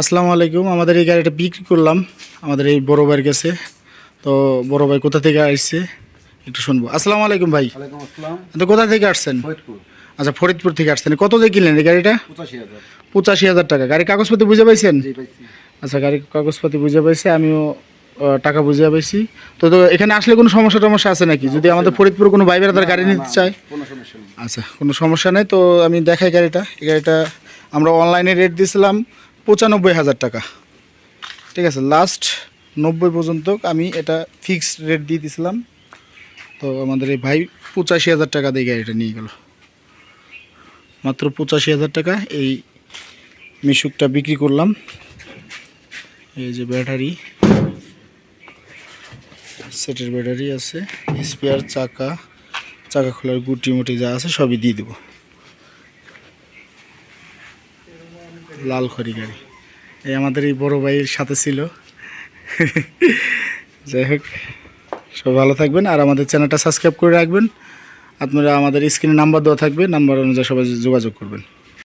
আসসালামু আলাইকুম। আমাদের এই গাড়িটা বিক্রি করলাম। আমাদের এই বড় ভাইয়ের কাছে। তো বড় ভাই কোথা থেকে আসছে? একটু শুনব। আসসালামু আলাইকুম ভাই। আসসালাম। তো কোথা থেকে আসছেন? আচ্ছা ফরিদপুর থেকে আসছেন। কত দিয়ে কিনলেন এই গাড়িটা? পঁচাশি হাজার। টাকা। গাড়ি কাগজপত্র বুঝে পাইছেন? আচ্ছা গাড়ি কাগজপাতি বুঝে পাইছি। আমিও টাকা বুঝে পাইছি। তো তো এখানে আসলে কোনো সমস্যা টমস্যা আছে নাকি? যদি আমাদের ফরিদপুর কোনো ভাই বেড়াদার গাড়ি নিতে চায়? কোনো সমস্যা নেই। আচ্ছা কোনো সমস্যা নেই। তো আমি দেখাই গাড়িটা। এই গাড়িটা আমরা অনলাইনে রেট দিয়েছিলাম। পঁচানব্বই হাজার টাকা। ঠিক আছে লাস্ট নব্বই পর্যন্ত আমি এটা ফিক্সড রেট দিয়ে দিয়েছিলাম তো আমাদের এই ভাই পঁচাশি হাজার টাকা দিয়ে গাড়িটা নিয়ে গেল। মাত্র পঁচাশি হাজার টাকা এই মিশুকটা বিক্রি করলাম। এই যে ব্যাটারি, সেটের ব্যাটারি আছে, স্পেয়ার, চাকা চাকা খোলার গুটি মুটি যা আছে সবই দিয়ে দেবো। লাল খড়ি গাড়ি। এই আমাদের এই বড় ভাইয়ের সাথে ছিল। যাই হোক সব ভালো থাকবেন আর আমাদের চ্যানেলটা সাবস্ক্রাইব করে রাখবেন। আপনারা আমাদের স্ক্রিনে নাম্বার দেওয়া থাকবে, নাম্বার অনুযায়ী সবাই যোগাযোগ করবেন।